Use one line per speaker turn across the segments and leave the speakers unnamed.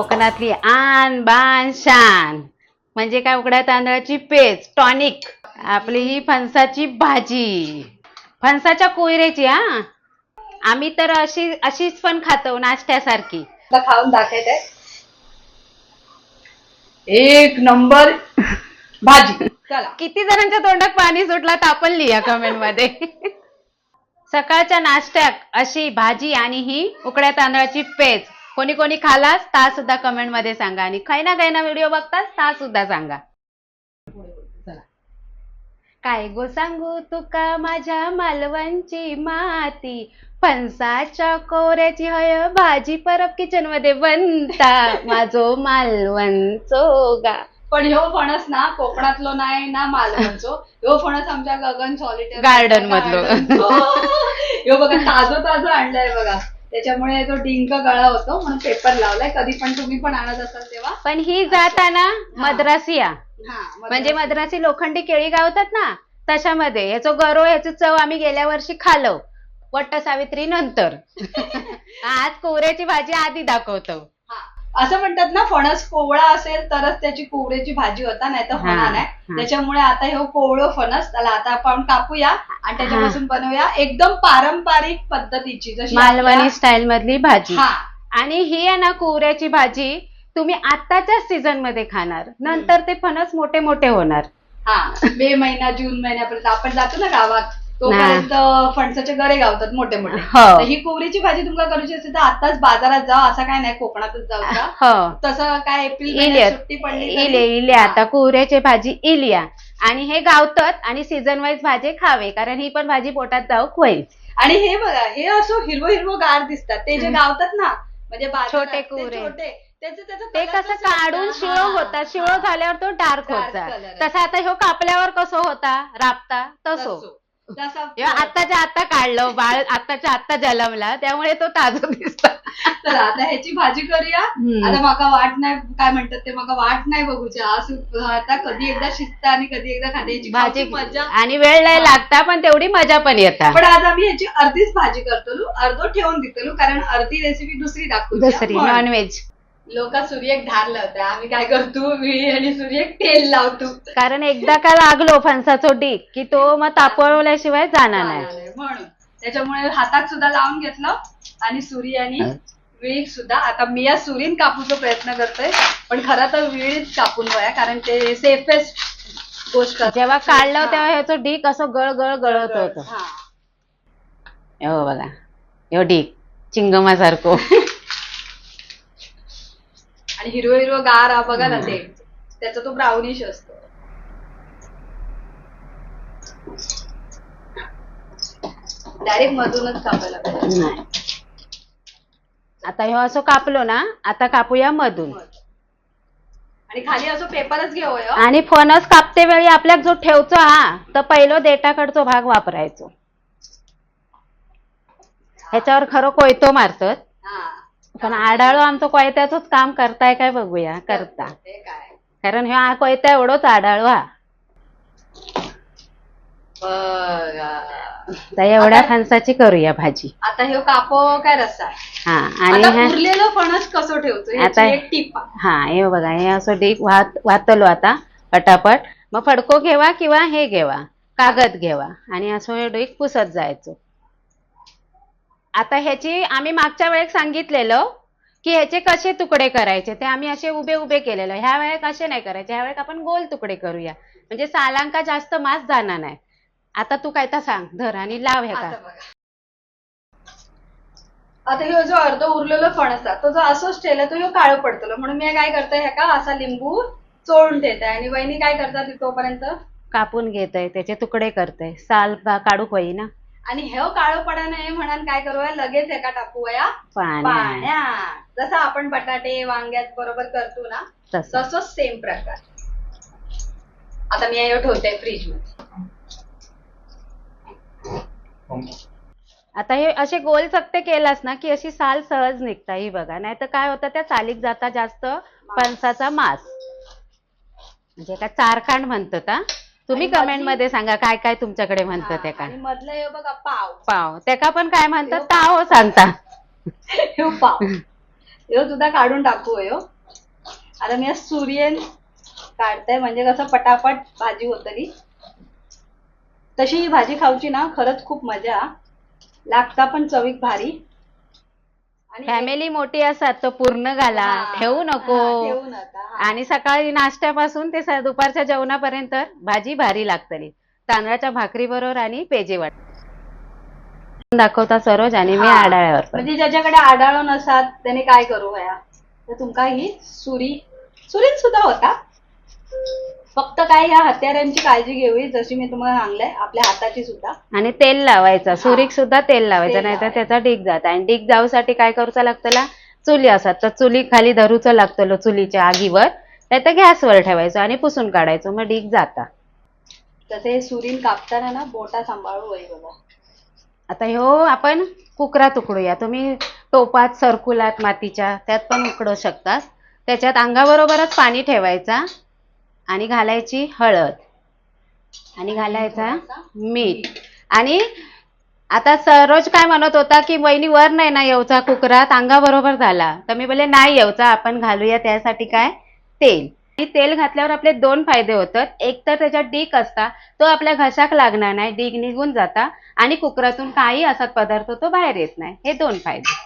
कोकणातली आन बान शान. म्हणजे काय उकड्या तांदळाची पेज टॉनिक. आपली ही फणसाची भाजी. फणसाच्या कोयऱ्याची हा. आम्ही तर अशी अशीच पण खातो नाश्त्यासारखी.
खाऊन दाखवत. आहे एक नंबर भाजी. चला.
किती जणांच्या तोंडात पाणी सुटला तापण लिहा कमेंटमध्ये सकाळच्या नाश्त्यात अशी भाजी आणि ही उकड्या तांदळाची पेज कोणी कोणी खालास ता सुद्धा कमेंटमध्ये सांगा. आणि काही ना काही ना व्हिडिओ बघतास ता सुद्धा सांगा. काय गो सांगू तुका माझ्या मालवणची माती? फणसाच्या कोऱ्याची हय भाजी परब किचनमध्ये बनता. माझो मालवण चोगा
पण ह्यो फणस ना कोकणातलो नाही ना मालवणचो. ह्यो फणस आमच्या गगन सॉलिटेअर
Garden मधलो.
ह्यो बघा ताजो ताजो आणलाय बघा. त्याच्यामुळे तो डिंक गळा होतो म्हणून पेपर लावलाय. कधी पण तुम्ही पण आणत असाल तेव्हा.
पण ही जाताना मद्रासिया
हा
म्हणजे मद्रासी लोखंडी केळी गावतात ना तशामध्ये. याचं गरो याची चव आम्ही गेल्या वर्षी खालो. वट्ट सावित्री नंतर. आज कोऱ्याची भाजी आधी दाखवतो.
असं म्हणतात ना फणस कोवळा असेल तरच त्याची कोवळ्याची भाजी होता नाही तर होणार नाही. त्याच्यामुळे आता हे कोवळं फणस त्याला आता आपण कापूया आणि त्याच्यापासून बनवूया एकदम पारंपरिक पद्धतीची जशी
मालवणी स्टाईल मधली भाजी.
हा.
आणि ही आहे ना कोऱ्याची भाजी तुम्ही आताच्या सीझनमध्ये खाणार. नंतर ते फणस मोठे मोठे होणार.
हा. मे महिना जून महिन्यापर्यंत आपण जातो ना गावात. तोपर्यंत फणसाचे गरे गावतात मोठे मोठे.
हो.
तर ही कोवरीची भाजी तुमका करूची असेल तर आताच बाजारात जा असं काय नाही कोकणातच जाऊ
हो.
तसं काय एप्रिल महिन्यात सुट्टी पडली
इले इले आता कोऱ्याची भाजी इलिया. आणि हे गावतात आणि सीझन वाईज भाजी खावे कारण ही पण भाजी पोटात जाऊ होईल.
आणि हे बघा हे असं हिरवं हिरवं गार दिसतात. ते जे गावतात ना म्हणजे
छोटे कुरे. ते कसं काढून? शिळ होता शिळ. झाल्यावर तो डार्क होता. तसा आता ह्यो कापल्यावर कसं होता? राबता तसो. आत्ताच्या आत्ता काढलं बाळ आत्ताच्या आत्ता जलमला त्यामुळे तो ताजो दिसता
तर आता ह्याची भाजी करूया. आता माका वाट नाही काय म्हणतात ते माका वाट नाही बघूच्या असं आता कधी एकदा शिजतं आणि कधी एकदा खाण्याची
भाजी
मजा
आणि वेळ नाही लागता पण तेवढी मजा पण येतात
पण आज आम्ही ह्याची अर्धीच भाजी करतो अर्धो ठेवून देतो कारण अर्धी रेसिपी दुसरी दाखवू
दुसरी नॉनव्हेज
लोक सूर्यक धारलं होतं आम्ही काय करतो? विळी आणि सूर्यक तेल लावतो.
कारण एकदा का लागलो फणसाचो डीक की तो मग तापवल्याशिवाय जाणार नाही.
म्हणून त्याच्यामुळे हातात सुद्धा लावून घेतलं आणि सुरी आणि विळीत सुद्धा. आता मी या सुरीन कापूचा प्रयत्न करतोय पण खरं तर विळीत कापून वया कारण ते सेफेस्ट गोष्ट.
जेव्हा काढलं
हा.
तेव्हा ह्याचं डीक असं गळ गळ गळत होतं.
हा.
हो बघा ह्यो डीक चिंगमासारखो.
आणि हिरवं हिरवं गार हा बघा ना ते. त्याचा तो ब्राउनिश असतो. डायरेक्ट मधूनच कापायला पाहिजे.
आता ह्यो असं कापलो ना आता कापूया मधून.
आणि खाली असं पेपरच घेऊ हो.
आणि फणस कापते वेळी आपल्याक जो ठेवतो हा तर पहिलो देठाकडचो भाग वापरायचो. ह्याच्यावर खरं कोयतो मारतात.
हा.
पण आडाळो आमचं कोयत्याचंच काम करताय काय बघूया करता.
काय?
कारण ह्यो हा कोयता एवढोच आडाळो हा
बघा.
तर एवढ्या फणसाची करूया भाजी.
आता हे कापो काय रस्सा?
हा आणि
आता
ह्या-
उरलेलं फणस कसं ठेवतो?
आता-
एक टीप आहे.
हा हे बघा हे असं डीक वाहत वाहतलो आता पटापट. मग फडको घेवा किंवा हे घेवा कागद घेवा. आणि असं हे डीक पुसत जायचो. आता ह्याची आम्ही मागच्या वेळेस सांगितलेलं की ह्याचे कसे तुकडे करायचे ते आम्ही असे उभे उभे केलेलं. ह्या वेळेस असे नाही करायचे ह्या वेळेस आपण गोल तुकडे करूया. म्हणजे सालांका जास्त मास जाणार नाही. आता तू काय तर सांग धर आणि लाव ह्या
आता बघा. आता ह्यो जो अर्ध उरलेलं फणस तो जो असंच ठेवला तो ह्यो काळो पडतलो. म्हणून मी काय करते ह्या का असा लिंबू चोळून ठेवते. आणि वहिनी काय करतात तोपर्यंत?
कापून घेतय त्याचे तुकडे करतय. साल का- काढूक होई ना
आणि हे काळो पडा नाही म्हणून काय करूया लगेच एका टाकूया.
पाण्या
पाण्यात. जसं आपण बटाटे वांग्यात बरोबर करतो ना
तसं.
तसंच सेम प्रकार. आता मी हे ठेवते फ्रीजमध्ये
आता हे असे गोल चकते केलास ना की अशी साल सहज निघता ही बघा. नाही तर काय होतं त्या सालीक जाता जास्त फणसाचा मास. म्हणजे काय चारखांड म्हणतात हा? तुम्ही
आणि
कमेंटमध्ये सांगा काय काय तुमच्याकडे म्हणतात त्या
हा, आणि मधलं हे बघा पाव.
पाव. त्याका पण काय म्हणतात? ताव सांगता.
हे पाव. ह्यो सुद्धा काढून टाकू ह्यो आता मी आज सुरियन काढते म्हणजे कसं पटापट भाजी होतली. तशी ही भाजी खाऊची ना खरंच खूप मजा. लागता पण चवीक भारी.
फॅमिली मोठी असतात तर पूर्ण घाला.
हा,
ठेवू नको.
हा, ठेवू नका. हा.
आणि सकाळी नाश्त्यापासून ते स- दुपारच्या जेवणापर्यंत भाजी भारी लागतली तांदळाच्या भाकरी बरोबर आणि पेजे वाट दाखवता सरोज आणि मी
हा.
आडाळ्यावर.
म्हणजे ज्याच्याकडे आढळून नसात त्याने काय करू वया तर तुमका ही सुरी सुरीत सुद्धा होता? फक्त काय या हत्यारांची काळजी घ्यावी जशी मी तुम्हाला सांगलंय आपल्या हाताची सुद्धा.
आणि तेल लावायचं सुरीक सुद्धा तेल लावायचं नाहीतर. त्याचा डीक जात. आणि डीक जाऊसाठी काय करूचं लागतला? चुली असतात तर चुली खाली धरूचं लागतलो चुलीच्या आगीवर. नाही गॅसवर ठेवायचं आणि पुसून काढायचं मग डीक जाता.
तसे सुरीन कापताना ना बोटा सांभाळू वय बघा.
आता ह्यो आपण कुकरात उकडूया. तुम्ही टोपात सरकुलात मातीच्या त्यात पण उकडू शकतात त्याच्यात अंगाबरोबरच पाणी ठेवायचा. आणि घालायची हळद. आणि घालायचा मीठ. आणि आता सरोज काय म्हणत होता की वहिनी वर नाही ना येऊचा कुकरात अंगाबरोबर झाला. तर मी बोले नाही येऊचा आपण घालूया त्यासाठी काय? तेल. आणि तेल घातल्यावर आपले दोन फायदे होतात. एक तर त्याच्यात डीक असता तो आपल्या घशाक लागणार नाही डीक निघून जाता आणि कुकरातून काही असा पदार्थ तो बाहेर येत नाही. हे दोन फायदे.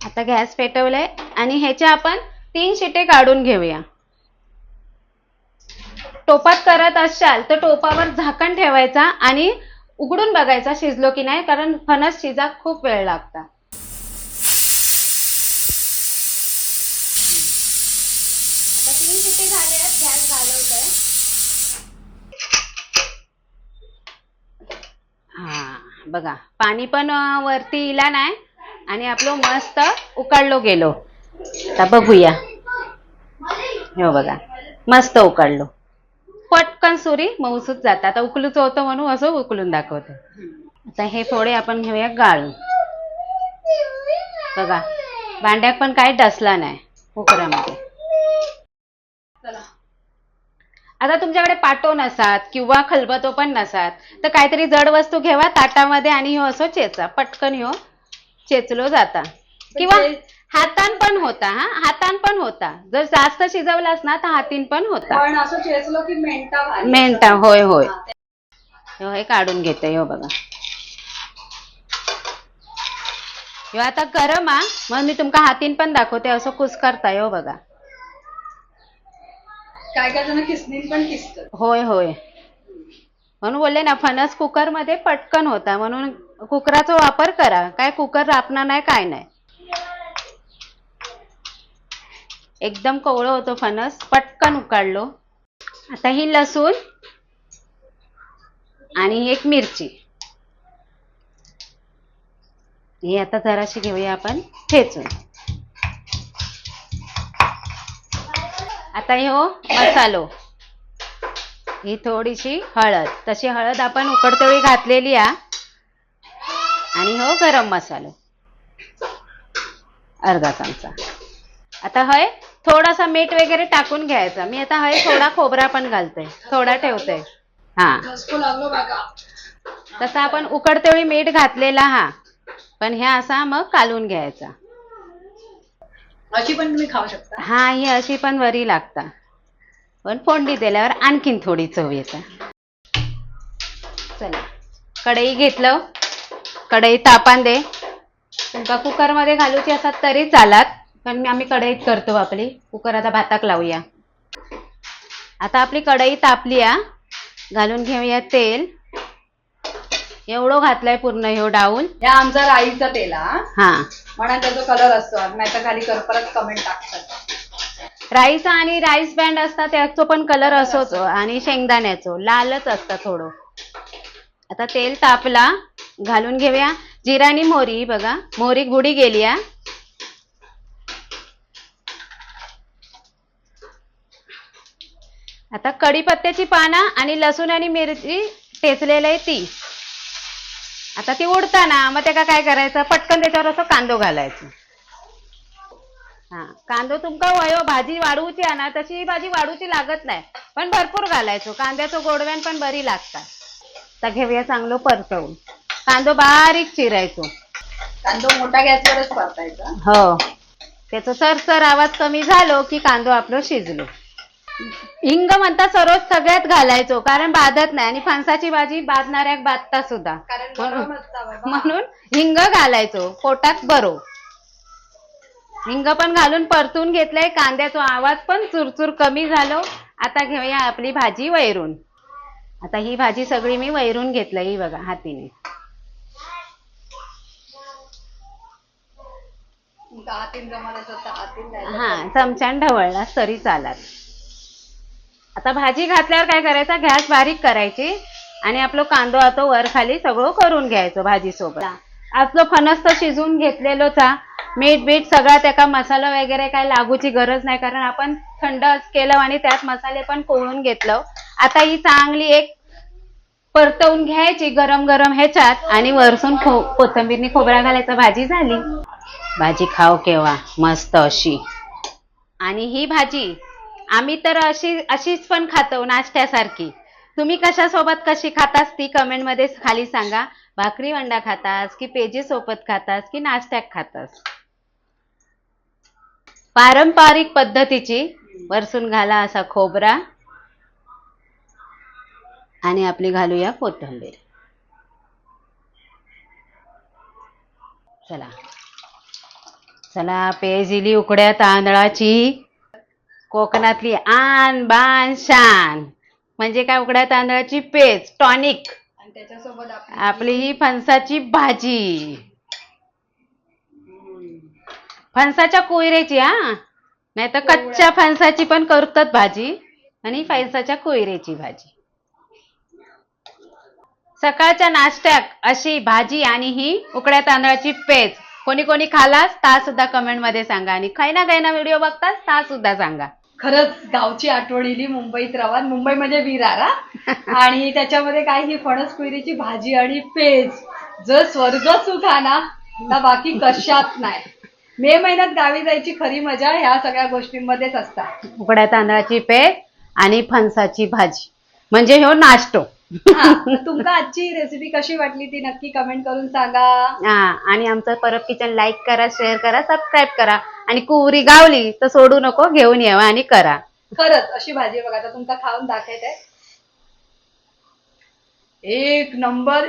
आता गॅस पेटवलाय आणि ह्याचे आपण तीन शिटे काढून घेऊया. टोपात करत असाल तर टोपावर झाकण ठेवायचा आणि उघडून बघायचा शिजलो की नाही कारण फणस शिजा खूप वेळ लागता. गॅस घालवतोय. हा बघा पाणी पण वरती इला नाही आणि आपलं मस्त उकडलो गेलो. आता बघूया. हो बघा मस्त उकडलो. पटकन सुरी मऊसूत जातात आता उकलूच होतं म्हणून असं उकलून दाखवतो. आता हे थोडे आपण घेऊया गाळून. बघा भांड्यात पण काही डसला नाही कुकरामध्ये आता तुमच्याकडे पाटो नसात किंवा खलबतो पण नसात तर काहीतरी जड वस्तू घेवा ताटामध्ये आणि ह्यो असं चेचा. पटकन ह्यो हो, चेचलो जाता. किंवा हातान पण होता हा? हातान पण होता. जर जास्त शिजवलास ना तर हातीन पण होता.
पण असं चेचलो की मेंटा भारी.
होय होय.
हा, ते-
हे काढून घेते ह्यो बघा. ह्यो आता गरम हा? मग मी तुमका हातीन पण दाखवते असं कुस करता ह्यो बघा.
काय काय जण किसनीन पण किसतात
होय होय. म्हणून बोलले ना फणस कुकरमध्ये पटकन होता. म्हणून कुकराचा वापर करा. काय कुकर रापणार नाही काय नाही. एकदम कोवळं होतो फणस. पटकन उकाडलो. आता ही लसूण आणि एक मिरची. ही आता जराशी घेऊया आपण ठेचून. आता हो मसालो. ही थोडीशी हळद. तशी हळद आपण उकडते घातलेली आ. आणि हो गरम मसालो. अर्धा चमचा. आता हय थोडासा मीठ वगैरे टाकून घ्यायचा. मी आता हय थोडा खोबरा पण घालते. थोडा ठेवते. हा. तसा आपण उकडते वेळी मीठ घातलेला हा. पण ह्या असा मग कालून घ्यायचा.
अशी पण तुम्ही खाऊ शकता.
हा ही अशी पण वरी लागता. पण फोडणी दिल्यावर आणखीन थोडी चव येते. चला. कढई घेतलं. कढई तापान दे. तुमका कुकरमध्ये घालूची असतात तरी चालात. पण मी आम्ही कढईत करतो आपली. कुकर आता भाताक लावूया. आता आपली कढई तापली आ घालून घेऊया तेल. एवढं घातलंय पूर्ण ह्यो डाऊन.
या आमचा राईचा तेल हा?
हा.
म्हणा त्याचा कलर असतो नाही तर खाली कर परत कमेंट टाकतात.
राईस आणि राईस बँड असतात त्याचो पण कलर असोच आणि शेंगदाण्याचो. लालच असतं थोडं. आता तेल तापला. घालून घेऊया. जिरा आणि मोहरी बघा. मोहरी गुडी गेली आ आता कढीपत्त्याची पानं आणि लसूण आणि मिरची टेचलेलं आहे ती. आता ती उडताना मग त्याला काय करायचं? पटकन त्याच्यावर असं कांदो घालायचं. हा कांदो तुमका वयो भाजी वाढवूची ना तशी ही भाजी वाढूची लागत नाही. पण भरपूर घालायचो. कांद्याचं गोडव्यान पण बरी लागतात. आता घेऊया चांगलं परतवून. कांदो बारीक चिरायचो.
कांदो मोठा गॅसवरच परतायचा.
हो. त्याचं सरसर आवाज कमी झालो की कांदो आपलं शिजलो. हिंग म्हणता सर्व सगळ्यात घालायचो कारण बाधत नाही. आणि फणसाची भाजी बाधणाऱ्या बाधता सुद्धा. म्हणून हिंग घालायचो पोटात बरो. हिंग पण घालून परतून घेतलंय कांद्याचा आवाज पण चुरचुर कमी झालो. आता घेऊया आपली भाजी वैरून. आता ही भाजी सगळी मी वैरून घेतलं ही बघा हातीने. हा चमच्यान ढवळला तरी चालत. आता भाजी घातल्यावर काय करायचं? गॅस बारीक करायची आणि आपलं कांदो आतो वर खाली सगळं करून घ्यायचं भाजी सोबत आपलं फणस तर शिजून घेतलेलोच मीठ बीठ सगळा त्याका मसाला वगैरे काय लागूची गरज नाही कारण आपण थंड केलं आणि त्यात मसाले पण कोळून घेतलं. आता ही चांगली एक परतवून घ्यायची गरम गरम ह्याच्यात आणि वरसून खो कोथंबीरनी खोबरा घालायचा. भाजी झाली. भाजी खाव केव्हा? मस्त अशी. आणि ही भाजी आम्ही तर अशी अशीच पण खातो नाश्त्यासारखी. तुम्ही कशासोबत कशी खातास ती कमेंटमध्ये खाली सांगा. भाकरी वंडा खातास की पेजी सोबत खातास की नाश्त्यात खातास? पारंपरिक पद्धतीची वरसून घाला असा खोबरा. आणि आपली घालूया कोथंबीर. चला. चला पेजिली उकड्या तांदळाची. कोकणातली आन बान शान. म्हणजे काय उकड्या तांदळाची पेज टॉनिक.
आणि त्याच्यासोबत आपली
आपली ही फणसाची भाजी. फणसाच्या कोयरेची हा? नाही तर कच्च्या फणसाची पण करतात भाजी आणि फणसाच्या कोयरेची भाजी. सकाळच्या नाश्त्यात अशी भाजी आणि ही उकड्या तांदळाची पेज कोणी कोणी खालास ता सुद्धा कमेंटमध्ये सांगा. आणि काही ना काही ना व्हिडिओ बघतास ता सुद्धा सांगा.
खरंच गावची आठवण इली मुंबईत रावा. मुंबई म्हणजे विरार हा. आणि त्याच्यामध्ये काय ही फणस कुयरीची भाजी आणि पेज. जर स्वर्ग सुख हा ना बाकी कशात नाही. मे महिन्यात गावी जायची खरी मजा ह्या सगळ्या गोष्टींमध्येच असतात.
उकड्या तांदळाची पेज आणि फणसाची भाजी. म्हणजे नाश्तो.
हा, तर तुमका आजची रेसिपी कशी वाटली ती नक्की कमेंट करून सांगा.
हा आणि आमचं परब किचन लाईक करा शेअर करा सबस्क्राईब करा. आणि कुवरी गावली तर सोडू नको घेऊन यावा आणि करा.
खरंच अशी भाजी बघा आता तुमका खाऊन दाखवत. आहे एक नंबर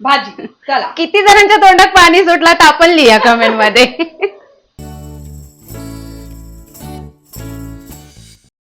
भाजी. चला.
किती जणांच्या तोंडात पाणी सुटला तापण लिहा कमेंटमध्ये.